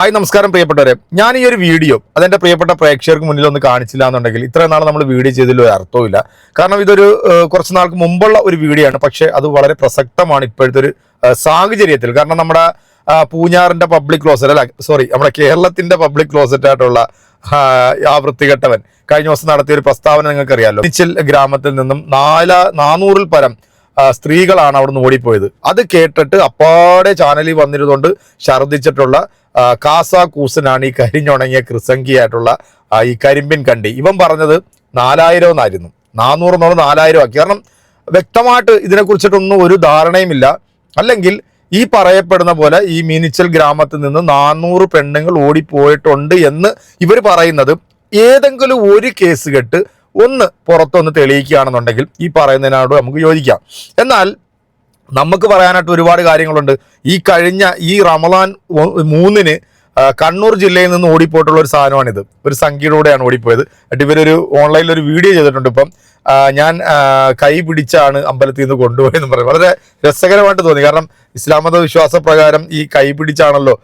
Hi നമസ്കാരം പ്രിയപ്പെട്ടവരെ. ഞാൻ ഈ ഒരു വീഡിയോ അതെന്റെ പ്രിയപ്പെട്ട പ്രേക്ഷകർക്ക് മുന്നിൽ ഒന്ന് കാണിച്ചില്ല എന്നുണ്ടെങ്കിൽ ഇത്രയും നാൾ നമ്മൾ വീഡിയോ ചെയ്തതിൽ ഒരു അർത്ഥവുമില്ല. കാരണം ഇതൊരു കുറച്ച് നാൾക്ക് മുമ്പുള്ള ഒരു വീഡിയോ ആണ്. പക്ഷേ അത് വളരെ പ്രസക്തമാണ് ഇപ്പോഴത്തെ ഒരു സാഹചര്യത്തിൽ. കാരണം നമ്മുടെ പൂഞ്ഞാറിന്റെ പബ്ലിക് ക്ലോസറ്റ് അല്ല സോറി നമ്മുടെ കേരളത്തിന്റെ പബ്ലിക് ക്ലോസറ്റ് ആയിട്ടുള്ള ആ, വൃത്തികെട്ടവൻ കഴിഞ്ഞ ദിവസം നടത്തിയ ഒരു പ്രസ്താവന നിങ്ങൾക്കറിയാലോ? നിച്ചിൽ ഗ്രാമത്തിൽ നിന്നും നാല നാനൂറിൽ പരം സ്ത്രീകളാണ് സ്ത്രീകളാണ് അവിടുന്ന് ഓടിപ്പോയത്. അത് കേട്ടിട്ട് അപ്പാടെ ചാനലിൽ വന്നിരുന്നുകൊണ്ട് ഛർദ്ദിച്ചിട്ടുള്ള കാസ കൂസനാണ് ഈ കരിഞ്ഞുണങ്ങിയ ക്രിസംഗിയായിട്ടുള്ള ഈ കരിമ്പിൻ കണ്ടി. ഇവൻ പറഞ്ഞത് നാലായിരം എന്നായിരുന്നു. നാനൂറ് എന്നുള്ള നാലായിരം ആക്കി. കാരണം വ്യക്തമായിട്ട് ഇതിനെക്കുറിച്ചിട്ടൊന്നും ഒരു ധാരണയുമില്ല. അല്ലെങ്കിൽ ഈ പറയപ്പെടുന്ന പോലെ ഈ മീനിച്ചൽ ഗ്രാമത്തിൽ നിന്ന് നാനൂറ് പെണ്ണുങ്ങൾ ഓടിപ്പോയിട്ടുണ്ട് എന്ന് ഇവർ പറയുന്നത് ഏതെങ്കിലും ഒരു കേസ് കെട്ട് ഒന്ന് പുറത്തൊന്ന് തെളിയിക്കുകയാണെന്നുണ്ടെങ്കിൽ ഈ പറയുന്നതിനോട് നമുക്ക് യോജിക്കാം. എന്നാൽ നമുക്ക് പറയാനായിട്ട് ഒരുപാട് കാര്യങ്ങളുണ്ട്. ഈ കഴിഞ്ഞ ഈ റമദാൻ ഒ- മൂന്നിന് കണ്ണൂർ ജില്ലയിൽ നിന്ന് ഓടിപ്പോയിട്ടുള്ള ഒരു സാധനമാണിത്. ഒരു സംഖ്യയിലൂടെയാണ് ഓടിപ്പോയത്. എന്നിട്ട് ഇവരൊരു ഓൺലൈനിൽ ഒരു വീഡിയോ ചെയ്തിട്ടുണ്ട് ഇപ്പം. ഞാൻ കൈ പിടിച്ചാണ് അമ്പലത്തിൽ നിന്ന് കൊണ്ടുപോയെന്ന് പറയും. വളരെ രസകരമായിട്ട് തോന്നി. കാരണം ഇസ്ലാം മത വിശ്വാസ പ്രകാരം ഈ കൈ പിടിച്ചാണല്ലോ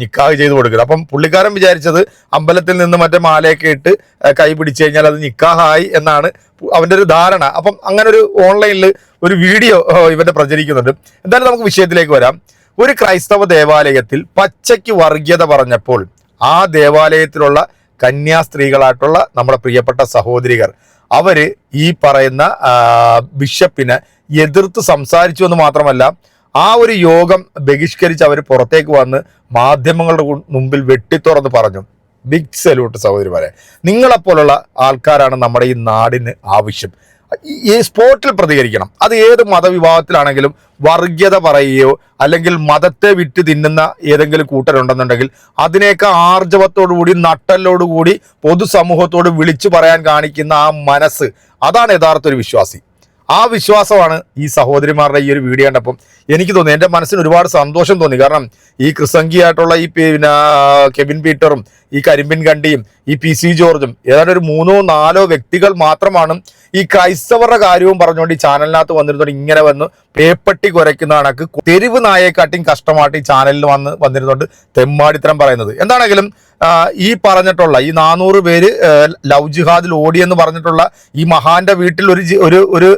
നിക്കാഹ് ചെയ്ത് കൊടുക്കുന്നത്. അപ്പം പുള്ളിക്കാരൻ വിചാരിച്ചത് അമ്പലത്തിൽ നിന്ന് മറ്റേ മാലയൊക്കെ ഇട്ട് കൈ പിടിച്ചു കഴിഞ്ഞാൽ അത് നിക്കാഹായി എന്നാണ് അവന്റെ ഒരു ധാരണ. അപ്പം അങ്ങനെ ഒരു ഓൺലൈനിൽ ഒരു വീഡിയോ ഇവന്റെ പ്രചരിക്കുന്നുണ്ട്. എന്തായാലും നമുക്ക് വിഷയത്തിലേക്ക് വരാം. ഒരു ക്രൈസ്തവ ദേവാലയത്തിൽ പച്ചയ്ക്ക് വർഗീയത പറഞ്ഞപ്പോൾ ആ ദേവാലയത്തിലുള്ള കന്യാസ്ത്രീകളായിട്ടുള്ള നമ്മുടെ പ്രിയപ്പെട്ട സഹോദരികൾ അവർ ഈ പറയുന്ന ബിഷപ്പിനെ എതിർത്ത് സംസാരിച്ചു എന്ന് മാത്രമല്ല ആ ഒരു യോഗം ബഹിഷ്കരിച്ച് അവർ പുറത്തേക്ക് വന്ന് മാധ്യമങ്ങളുടെ മുമ്പിൽ വെട്ടിത്തുറന്ന് പറഞ്ഞു. ബിഗ് സല്യൂട്ട് സഹോദരിമാരെ. നിങ്ങളെപ്പോലുള്ള ആൾക്കാരാണ് നമ്മുടെ ഈ നാടിന് ആവശ്യം. ഈ- സ്പോട്ടിൽ പ്രതികരിക്കണം. അത് ഏത് മതവിഭാഗത്തിലാണെങ്കിലും വർഗീയത പറയുകയോ അല്ലെങ്കിൽ മതത്തെ വിറ്റ് തിന്നുന്ന ഏതെങ്കിലും കൂട്ടരുണ്ടെന്നുണ്ടെങ്കിൽ അതിനെയൊക്കെ ആർജവത്തോടുകൂടി നട്ടലോടുകൂടി പൊതുസമൂഹത്തോട് വിളിച്ചു പറയാൻ കാണിക്കുന്ന ആ മനസ്സ് അതാണ് യഥാർത്ഥ ഒരു വിശ്വാസി. ആ വിശ്വാസമാണ് ഈ സഹോദരിമാരുടെ ഈ ഒരു വീഡിയോ കണ്ടപ്പം എനിക്ക് തോന്നി. എന്റെ മനസ്സിന് ഒരുപാട് സന്തോഷം തോന്നി. കാരണം ഈ ക്രിസംഗിയായിട്ടുള്ള ഈ പിന്നെ കെവിൻ പീറ്ററും ഈ കരിമ്പിൻ കണ്ടിയും ഈ പി സി ജോർജും ഏതാണ്ട് ഒരു മൂന്നോ നാലോ വ്യക്തികൾ മാത്രമാണ് ഈ ക്രൈസ്തവരുടെ കാര്യവും പറഞ്ഞുകൊണ്ട് ഈ ചാനലിനകത്ത് വന്നിരുന്നുകൊണ്ട് ഇങ്ങനെ വന്ന് പേപ്പട്ടി കുരയ്ക്കുന്ന കണക്ക് തെരുവ് നായേക്കാട്ടിയും കഷ്ടമായിട്ട് ഈ ചാനലിൽ വന്ന് വന്നിരുന്നുകൊണ്ട് തെമ്മാടിത്തരം പറയുന്നത്. എന്താണെങ്കിലും ഈ പറഞ്ഞിട്ടുള്ള ഈ നാനൂറ് പേര് ലവ് ജിഹാദിൽ ഓടിയെന്ന് പറഞ്ഞിട്ടുള്ള ഈ മഹാന്റെ വീട്ടിൽ ഒരു ഒരു ഒരു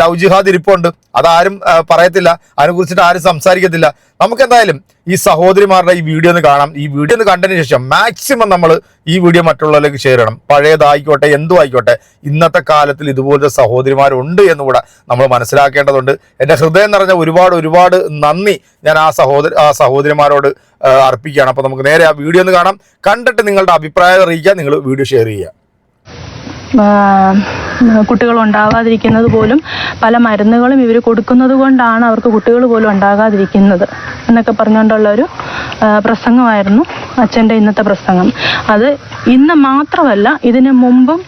ലവ് ജിഹാദ് ഇരിപ്പുണ്ട്. അതാരും പറയത്തില്ല. അതിനെ കുറിച്ചിട്ട് ആരും സംസാരിക്കത്തില്ല. നമുക്ക് എന്തായാലും ഈ സഹോദരിമാരുടെ ഈ വീഡിയോ ഒന്ന് കാണാം. ഈ വീഡിയോ ഒന്ന് കണ്ടതിന് ശേഷം മാക്സിമം നമ്മൾ ഈ വീഡിയോ മറ്റുള്ളവരിലേക്ക് ഷെയർ ചെയ്യണം. പഴയതായിക്കോട്ടെ എന്തു ആയിക്കോട്ടെ ഇന്നത്തെ കാലത്തിൽ ഇതുപോലത്തെ സഹോദരിമാരുണ്ട് എന്നുകൂടെ നമ്മൾ മനസ്സിലാക്കേണ്ടതുണ്ട്. എന്റെ ഹൃദയം നിറഞ്ഞ ഒരുപാട് ഒരുപാട് നന്ദി ഞാൻ ആ സഹോദര ആ സഹോദരിമാരോട് അർപ്പിക്കുകയാണ്. അപ്പോൾ നമുക്ക് നേരെ ആ വീഡിയോ ഒന്ന് കാണാം. കണ്ടിട്ട് നിങ്ങളുടെ അഭിപ്രായം അറിയിക്കുക നിങ്ങൾ വീഡിയോ ഷെയർ ചെയ്യുക. കുട്ടികൾ ഉണ്ടാകാതിരിക്കുന്നത് പോലും പല മരുന്നുകളും ഇവർ കൊടുക്കുന്നത് കൊണ്ടാണ് അവർക്ക് കുട്ടികൾ പോലും ഉണ്ടാകാതിരിക്കുന്നത് എന്നൊക്കെ പറഞ്ഞുകൊണ്ടുള്ള ഒരു പ്രസംഗമായിരുന്നു അച്ഛന്റെ ഇന്നത്തെ പ്രസംഗം. അത് ഇന്ന് മാത്രമല്ല ഇതിനു മുമ്പും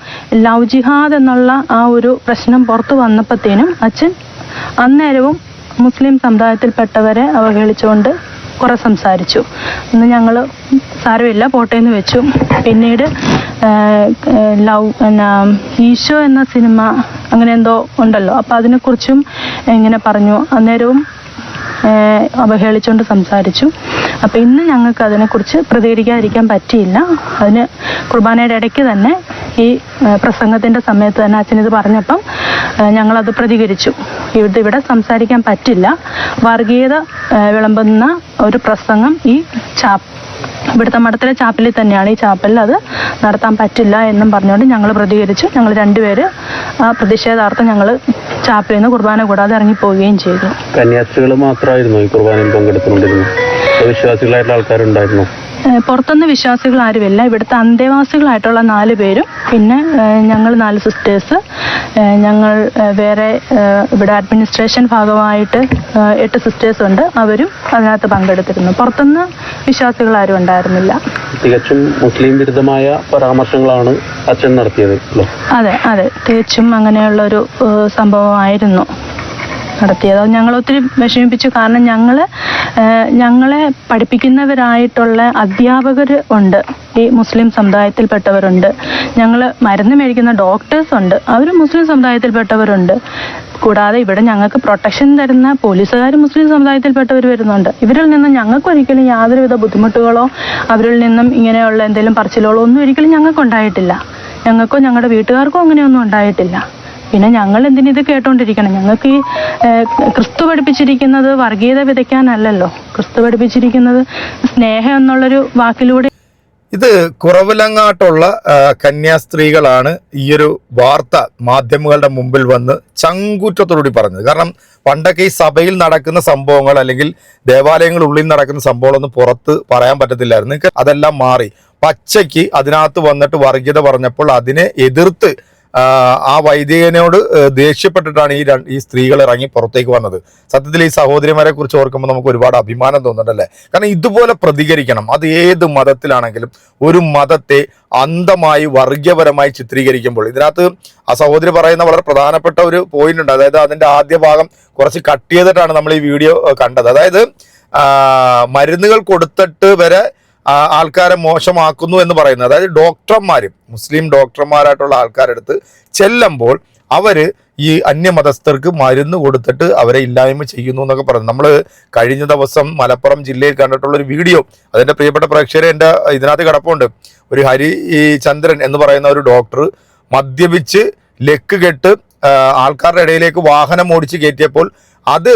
ലവ് ജിഹാദ് എന്നുള്ള ആ ഒരു പ്രശ്നം പുറത്തു വന്നപ്പോഴത്തേനും അച്ഛൻ അന്നേരവും മുസ്ലിം സമുദായത്തിൽപ്പെട്ടവരെ അവഹേളിച്ചുകൊണ്ട് കുറെ സംസാരിച്ചു. ഇന്ന് ഞങ്ങൾ സാരമില്ല പോട്ടേന്ന് വെച്ചു. പിന്നീട് ലവ് എന്നാ ഈശോ എന്ന സിനിമ അങ്ങനെ എന്തോ ഉണ്ടല്ലോ. അപ്പം അതിനെക്കുറിച്ചും ഇങ്ങനെ പറഞ്ഞു. അന്നേരവും അവഹേളിച്ചുകൊണ്ട് സംസാരിച്ചു. അപ്പോൾ ഇന്ന് ഞങ്ങൾക്ക് അതിനെക്കുറിച്ച് പ്രതികരിക്കാതിരിക്കാൻ പറ്റിയില്ല. അതിന് കുർബാനയുടെ ഇടയ്ക്ക് തന്നെ ഈ പ്രസംഗത്തിന്റെ സമയത്ത് തന്നെ അച്ഛനിത് പറഞ്ഞപ്പം ഏഹ് ഞങ്ങളത് പ്രതികരിച്ചു. ഇവിടെ ഇവിടെ സംസാരിക്കാൻ പറ്റില്ല. വർഗീയത വിളമ്പുന്ന ഒരു പ്രസംഗം ഈ ചാപ്പ് ഇവിടുത്തെ മഠത്തിലെ ചാപ്പലിൽ തന്നെയാണ് ഈ ചാപ്പലിൽ അത് നടത്താൻ പറ്റില്ല എന്നും പറഞ്ഞുകൊണ്ട് ഞങ്ങൾ പ്രതികരിച്ചു. ഞങ്ങൾ രണ്ടുപേര് ആ പ്രതിഷേധാർത്ഥം ഞങ്ങൾ ചാപ്പിൽ നിന്ന് കുർബാന കൂടാതെ ഇറങ്ങിപ്പോവുകയും ചെയ്തു. കന്യാസ്ത്രീകൾ മാത്രമായിരുന്നു ഈ കുർബാനയിൽ പങ്കെടുത്തുകൊണ്ടിരുന്നത്. വിശ്വാസികളായിട്ടുള്ള ആൾക്കാരുണ്ടായിരുന്നു. പുറത്തുനിന്ന് വിശ്വാസികൾ ആരുമില്ല ഇവിടുത്തെ അന്തേവാസികളായിട്ടുള്ള നാല് പേരും. പിന്നെ ഞങ്ങൾ നാല് സിസ്റ്റേഴ്സ് ഞങ്ങൾ വേറെ ഇവിടെ അഡ്മിനിസ്ട്രേഷൻ ഭാഗമായിട്ട് എട്ട് സിസ്റ്റേഴ്സ് ഉണ്ട്. അവരും അതിനകത്ത് പങ്കെടുത്തിരുന്നു. പുറത്തുനിന്ന് വിശ്വാസികൾ ആരും ഉണ്ടായിരുന്നില്ല തികച്ചും മുസ്ലിം വിരുദ്ധമായ പരാമർശങ്ങളാണ് അച്ഛൻ നടത്തിയത് അതെ അതെ. തികച്ചും അങ്ങനെയുള്ള ഒരു സംഭവമായിരുന്നു. നടത്തിയത്. അത് ഞങ്ങൾ ഒത്തിരി വിഷമിപ്പിച്ചു. കാരണം ഞങ്ങൾ ഞങ്ങളെ പഠിപ്പിക്കുന്നവരായിട്ടുള്ള അധ്യാപകർ ഉണ്ട്. ഈ മുസ്ലിം സമുദായത്തിൽപ്പെട്ടവരുണ്ട്. ഞങ്ങൾ മരുന്ന് മേടിക്കുന്ന ഡോക്ടേഴ്സ് ഉണ്ട്. അവർ മുസ്ലിം സമുദായത്തിൽപ്പെട്ടവരുണ്ട്. കൂടാതെ ഇവിടെ ഞങ്ങൾക്ക് പ്രൊട്ടക്ഷൻ തരുന്ന പോലീസുകാർ മുസ്ലിം സമുദായത്തിൽപ്പെട്ടവർ വരുന്നുണ്ട്. ഇവരിൽ നിന്നും ഞങ്ങൾക്ക് ഒരിക്കലും യാതൊരുവിധ ബുദ്ധിമുട്ടുകളോ അവരിൽ നിന്നും ഇങ്ങനെയുള്ള എന്തെങ്കിലും പറച്ചിലുകളോ ഒന്നും ഒരിക്കലും ഞങ്ങൾക്ക് ഉണ്ടായിട്ടില്ല ഞങ്ങൾക്കോ ഞങ്ങളുടെ വീട്ടുകാർക്കോ അങ്ങനെയൊന്നും ഉണ്ടായിട്ടില്ല. പിന്നെ ഞങ്ങൾ എന്തിനിത് കേട്ടോണ്ടിരിക്കണം? ഞങ്ങൾക്ക് ഈ ക്രിസ്തു പഠിപ്പിച്ചിരിക്കുന്നത് വർഗീയത വിതയ്ക്കാനല്ലല്ലോ. ക്രിസ്തു പഠിപ്പിച്ചിരിക്കുന്നത് സ്നേഹം എന്നുള്ളൊരു വാക്കിലൂടെ ഇത് കുറവിലങ്ങാട്ടുള്ള കന്യാസ്ത്രീകളാണ് ഈയൊരു വാർത്ത മാധ്യമങ്ങളുടെ മുമ്പിൽ വന്ന് ചങ്കൂറ്റത്തോടുകൂടി പറഞ്ഞത്. കാരണം പണ്ടൊക്കെ ഈ സഭയിൽ നടക്കുന്ന സംഭവങ്ങൾ അല്ലെങ്കിൽ ദേവാലയങ്ങളുള്ളിൽ നടക്കുന്ന സംഭവങ്ങളൊന്നും പുറത്ത് പറയാൻ പറ്റത്തില്ലായിരുന്നു. അതെല്ലാം മാറി. പച്ചയ്ക്ക് അതിനകത്ത് വന്നിട്ട് വർഗീയത പറഞ്ഞപ്പോൾ അതിനെ എതിർത്ത് ആ, വൈദികനോട് ദേഷ്യപ്പെട്ടിട്ടാണ് ഈ ഈ സ്ത്രീകൾ ഇറങ്ങി പുറത്തേക്ക് വന്നത്. സത്യത്തിൽ ഈ സഹോദരിമാരെ കുറിച്ച് ഓർക്കുമ്പോൾ നമുക്ക് ഒരുപാട് അഭിമാനം തോന്നുന്നുണ്ടല്ലേ? കാരണം ഇതുപോലെ പ്രതികരിക്കണം. അത് ഏത് മതത്തിലാണെങ്കിലും ഒരു മതത്തെ അന്ധമായി വർഗീയപരമായി ചിത്രീകരിക്കുമ്പോൾ ഇതിനകത്ത് ആ സഹോദരി പറയുന്ന വളരെ പ്രധാനപ്പെട്ട ഒരു പോയിന്റ് ഉണ്ട്. അതായത് അതിന്റെ ആദ്യ ഭാഗം കുറച്ച് കട്ട് ചെയ്തിട്ടാണ് നമ്മൾ ഈ വീഡിയോ കണ്ടത്. അതായത് മരുന്നുകൾ കൊടുത്തിട്ട് വരെ ആൾക്കാരെ മോശമാക്കുന്നു എന്ന് പറയുന്നത്. അതായത് ഡോക്ടർമാരും മുസ്ലിം ഡോക്ടർമാരായിട്ടുള്ള ആൾക്കാരെടുത്ത് ചെല്ലുമ്പോൾ അവർ ഈ അന്യമതസ്ഥർക്ക് മരുന്ന് കൊടുത്തിട്ട് അവരെ ഇല്ലായ്മ ചെയ്യുന്നു എന്നൊക്കെ പറഞ്ഞു നമ്മൾ കഴിഞ്ഞ ദിവസം മലപ്പുറം ജില്ലയിൽ കണ്ടിട്ടുള്ള ഒരു വീഡിയോ അതിന്റെ പ്രിയപ്പെട്ട പ്രേക്ഷകരെ എന്റെ ഇതിനകത്ത് കിടപ്പുണ്ട്. ഒരു ഹരി ഈ ചന്ദ്രൻ എന്ന് പറയുന്ന ഒരു ഡോക്ടർ മദ്യപിച്ച് ലെക്ക് കെട്ട് ആൾക്കാരുടെ ഇടയിലേക്ക് വാഹനം ഓടിച്ച് കയറ്റിയപ്പോൾ അത്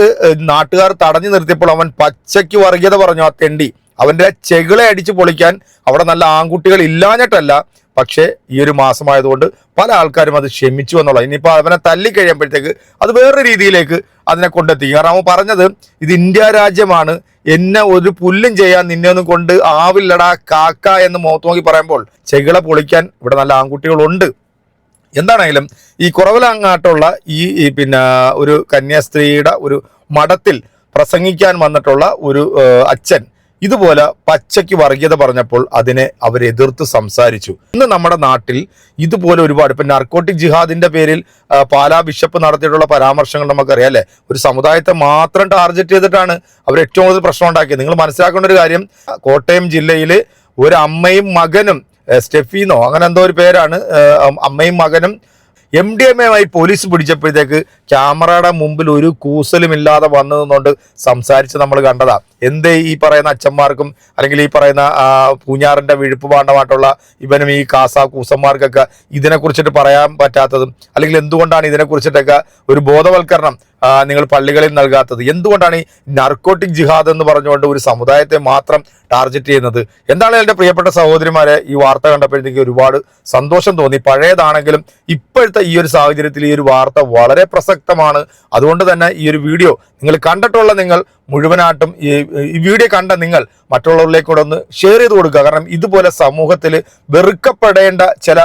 നാട്ടുകാർ തടഞ്ഞു നിർത്തിയപ്പോൾ അവൻ പച്ചയ്ക്ക് വർഗീയത പറഞ്ഞു ആ തെണ്ടി. അവന്റെ ചെകിളെ അടിച്ച് പൊളിക്കാൻ അവിടെ നല്ല ആൺകുട്ടികൾ ഇല്ലാഞ്ഞിട്ടല്ല. പക്ഷേ ഈ ഒരു മാസമായതുകൊണ്ട് പല ആൾക്കാരും അത് ക്ഷമിച്ചു എന്നുള്ളത് ഇനിയിപ്പോൾ അവനെ തല്ലിക്കഴിയുമ്പോഴത്തേക്ക് അത് വേറൊരു രീതിയിലേക്ക് അതിനെ കൊണ്ടെത്തിക്കും കാരണം അവൻ പറഞ്ഞത് ഇത് ഇന്ത്യ രാജ്യമാണ്. എന്നെ ഒരു പുല്ലും ചെയ്യാൻ നിന്നെ ഒന്നും കൊണ്ട് ആവില്ലടാ കാക്ക എന്ന് മുഖത്ത് നോക്കി പറയുമ്പോൾ ചെകിള പൊളിക്കാൻ ഇവിടെ നല്ല ആൺകുട്ടികളുണ്ട്. എന്താണെങ്കിലും ഈ കുറവലങ്ങാട്ടുള്ള ഈ പിന്നെ ഒരു കന്യാസ്ത്രീയുടെ ഒരു മഠത്തിൽ പ്രസംഗിക്കാൻ വന്നിട്ടുള്ള ഒരു അച്ഛൻ ഇതുപോലെ പച്ചയ്ക്ക് വർഗീയത പറഞ്ഞപ്പോൾ അതിനെ അവരെതിർത്ത് സംസാരിച്ചു. ഇന്ന് നമ്മുടെ നാട്ടിൽ ഇതുപോലെ ഒരുപാട് ഇപ്പം നർക്കോട്ടിക് ജിഹാദിന്റെ പേരിൽ പാലാ ബിഷപ്പ് നടത്തിയിട്ടുള്ള പരാമർശങ്ങൾ നമുക്കറിയാം അല്ലേ? ഒരു സമുദായത്തെ മാത്രം ടാർജറ്റ് ചെയ്തിട്ടാണ് അവർ ഏറ്റവും കൂടുതൽ പ്രശ്നം ഉണ്ടാക്കിയത്. നിങ്ങൾ മനസ്സിലാക്കേണ്ട ഒരു കാര്യം കോട്ടയം ജില്ലയിൽ ഒരു അമ്മയും മകനും സ്റ്റെഫീനോ അങ്ങനെ എന്തോ ഒരു പേരാണ് അമ്മയും മകനും എം ഡി എം എമായി പോലീസ് പിടിച്ചപ്പോഴത്തേക്ക് ക്യാമറയുടെ മുമ്പിൽ ഒരു കൂസലുമില്ലാതെ വന്നു നിന്നുകൊണ്ട് സംസാരിച്ച് നമ്മൾ കണ്ടതാ. എന്ത് ഈ പറയുന്ന അച്ഛന്മാർക്കും അല്ലെങ്കിൽ ഈ പറയുന്ന പൂഞ്ഞാറിന്റെ വിഴുപ്പ് പാണ്ഡമായിട്ടുള്ള ഇവനും ഈ കാസ കൂസന്മാർക്കൊക്കെ ഇതിനെ കുറിച്ചിട്ട് പറയാൻ പറ്റാത്തതും അല്ലെങ്കിൽ എന്തുകൊണ്ടാണ് ഇതിനെ കുറിച്ചിട്ടൊക്കെ ഒരു ബോധവൽക്കരണം നിങ്ങൾ പള്ളികളിൽ നൽകാത്തത്? എന്തുകൊണ്ടാണ് ഈ നർക്കോട്ടിക് ജിഹാദ് എന്ന് പറഞ്ഞുകൊണ്ട് ഒരു സമുദായത്തെ മാത്രം ടാർഗറ്റ് ചെയ്യുന്നത്? എന്താണ് എന്റെ പ്രിയപ്പെട്ട സഹോദരിമാരെ ഈ വാർത്ത കണ്ടപ്പോഴത്തേക്ക് ഒരുപാട് സന്തോഷം തോന്നി. പഴയതാണെങ്കിലും ഇപ്പോഴത്തെ ഈ ഒരു സാഹചര്യത്തിൽ ഈ ഒരു വാർത്ത വളരെ പ്രസക്തമാണ് അതുകൊണ്ട് തന്നെ ഈ ഒരു വീഡിയോ നിങ്ങൾ കണ്ടിട്ടുള്ള നിങ്ങൾ മുഴുവനായിട്ടും ഈ വീഡിയോ കണ്ട നിങ്ങൾ മറ്റുള്ളവരിലേക്ക് കൂടെ ഒന്ന് ഷെയർ ചെയ്ത് കൊടുക്കുക. കാരണം ഇതുപോലെ സമൂഹത്തിൽ വെറുക്കപ്പെടേണ്ട ചില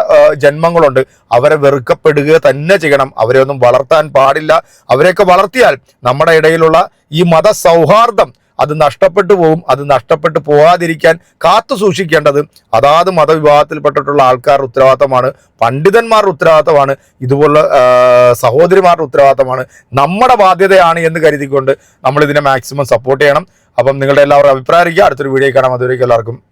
ജന്മങ്ങളുണ്ട്. അവരെ വെറുക്കപ്പെടുക തന്നെ ചെയ്യണം. അവരെ ഒന്നും വളർത്താൻ പാടില്ല. അവരെയൊക്കെ വളർത്തിയാൽ നമ്മുടെ ഇടയിലുള്ള ഈ മത സൗഹാർദ്ദം അത് നഷ്ടപ്പെട്ടു പോകും അത് നഷ്ടപ്പെട്ടു പോകാതിരിക്കാൻ കാത്തു സൂക്ഷിക്കേണ്ടത് അതാത് മതവിഭാഗത്തിൽപ്പെട്ടിട്ടുള്ള ആൾക്കാരുടെ ഉത്തരവാദിത്തമാണ് പണ്ഡിതന്മാരുടെ ഉത്തരവാദിത്തമാണ് ഇതുപോലുള്ള സഹോദരിമാരുടെ ഉത്തരവാദിത്തമാണ്. നമ്മുടെ ബാധ്യതയാണ് എന്ന് കരുതിക്കൊണ്ട് നമ്മൾ ഇതിനെ മാക്സിമം സപ്പോർട്ട് ചെയ്യണം. അപ്പം നിങ്ങളുടെ എല്ലാവരും അഭിപ്രായം അടുത്തൊരു വീഡിയോ കാണാം. അതുവരേക്കും എല്ലാവർക്കും